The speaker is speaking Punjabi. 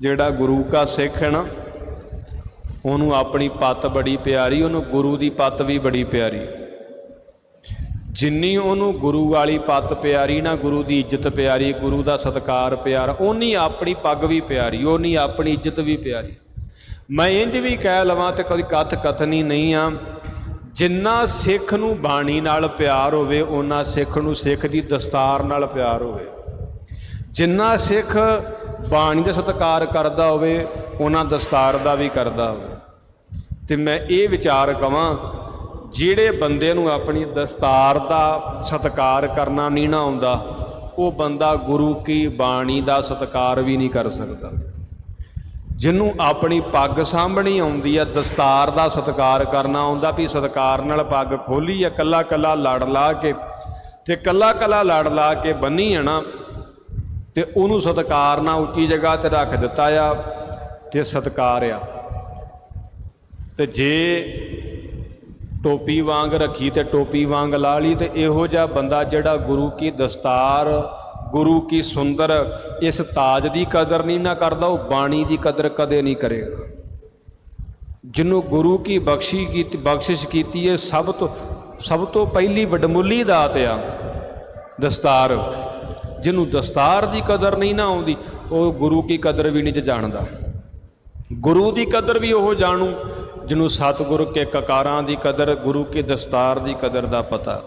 ਜਿਹੜਾ ਗੁਰੂ ਕਾ ਸਿੱਖ ਹੈ ਨਾ, ਉਹਨੂੰ ਆਪਣੀ ਪੱਤ ਬੜੀ ਪਿਆਰੀ, ਉਹਨੂੰ ਗੁਰੂ ਦੀ ਪੱਤ ਵੀ ਬੜੀ ਪਿਆਰੀ। ਜਿੰਨੀ ਉਹਨੂੰ ਗੁਰੂ ਵਾਲੀ ਪੱਤ ਪਿਆਰੀ ਨਾ, ਗੁਰੂ ਦੀ ਇੱਜ਼ਤ ਪਿਆਰੀ, ਗੁਰੂ ਦਾ ਸਤਕਾਰ ਪਿਆਰ ਉਹਨੀ ਆਪਣੀ ਪੱਗ ਵੀ ਪਿਆਰੀ ਉਹਨੀ ਆਪਣੀ ਇੱਜ਼ਤ ਵੀ ਪਿਆਰੀ। ਮੈਂ ਇੰਜ ਵੀ ਕਹਿ ਲਵਾਂ ਤੇ ਕਦੀ ਕਥ ਕਥਨੀ ਨਹੀਂ ਆ, ਜਿੰਨਾ ਸਿੱਖ ਨੂੰ ਬਾਣੀ ਨਾਲ ਪਿਆਰ ਹੋਵੇ ਉਹਨਾਂ ਸਿੱਖ ਨੂੰ ਸਿੱਖ ਦੀ ਦਸਤਾਰ ਨਾਲ ਪਿਆਰ ਹੋਵੇ। ਜਿੰਨਾ ਸਿੱਖ ਬਾਣੀ ਦਾ ਸਤਿਕਾਰ ਕਰਦਾ ਹੋਵੇ, ਉਹਨਾਂ ਦਸਤਾਰ ਦਾ ਵੀ ਕਰਦਾ ਹੋਵੇ। ਤੇ ਮੈਂ ਇਹ ਵਿਚਾਰ ਕਵਾਂ, ਜਿਹੜੇ ਬੰਦੇ ਨੂੰ ਆਪਣੀ ਦਸਤਾਰ ਦਾ ਸਤਿਕਾਰ ਕਰਨਾ ਨਹੀਂ ਨਾ ਆਉਂਦਾ, ਉਹ ਬੰਦਾ ਗੁਰੂ ਕੀ ਬਾਣੀ ਦਾ ਸਤਿਕਾਰ ਵੀ ਨਹੀਂ ਕਰ ਸਕਦਾ। ਜਿਹਨੂੰ ਆਪਣੀ ਪੱਗ ਸਾਂਭਣੀ ਆਉਂਦੀ ਆ, ਦਸਤਾਰ ਦਾ ਸਤਿਕਾਰ ਕਰਨਾ ਆਉਂਦਾ ਵੀ ਸਤਿਕਾਰ ਨਾਲ ਪੱਗ ਖੋਲੀ ਆ ਕੱਲਾ ਕੱਲਾ ਲੜ ਲਾ ਕੇ, ਤੇ ਕੱਲਾ ਕੱਲਾ ਲੜ ਲਾ ਕੇ ਬੰਨੀ ਆ ਨਾ ਤੇ ਉਹਨੂੰ ਸਤਿਕਾਰ ਨਾਲ ਉੱਚੀ ਜਗ੍ਹਾ ਤੇ ਰੱਖ ਦਿੱਤਾ ਆ ਤੇ ਸਤਿਕਾਰ ਆ। ਤੇ ਜੇ ਟੋਪੀ ਵਾਂਗ ਰੱਖੀ ਤੇ ਟੋਪੀ ਵਾਂਗ ਲਾ ਲਈ ਤੇ ਇਹੋ ਜਿਹਾ ਬੰਦਾ ਜਿਹੜਾ ਗੁਰੂ ਕੀ ਦਸਤਾਰ, ਗੁਰੂ ਕੀ ਸੁੰਦਰ ਇਸ ਤਾਜ ਦੀ ਕਦਰ ਨਹੀਂ ਨਾ ਕਰਦਾ, ਉਹ ਬਾਣੀ ਦੀ ਕਦਰ ਕਦੇ ਨਹੀਂ ਕਰੇਗਾ। ਜਿਹਨੂੰ ਗੁਰੂ ਕੀ ਬਖਸ਼ੀ ਕੀਤੀ, ਬਖਸ਼ਿਸ਼ ਕੀਤੀ ਹੈ ਸਭ ਤੋਂ ਸਭ ਤੋਂ ਪਹਿਲੀ ਵਡਮੁੱਲੀ ਦਾਤ ਆ, ਦਸਤਾਰ। ਜਿਹਨੂੰ ਦਸਤਾਰ ਦੀ ਕਦਰ ਨਹੀਂ ਨਾ ਆਉਂਦੀ, ਉਹ ਗੁਰੂ ਕੀ ਕਦਰ ਵੀ ਨਹੀਂ ਜਾਣਦਾ। ਗੁਰੂ ਦੀ ਕਦਰ ਵੀ ਉਹ ਜਾਣੂ, ਜਿਹਨੂੰ ਸਤਿਗੁਰ ਕੇ ਕਕਾਰਾਂ ਦੀ ਕਦਰ, ਗੁਰੂ ਕੇ ਦਸਤਾਰ ਦੀ ਕਦਰ ਦਾ ਪਤਾ।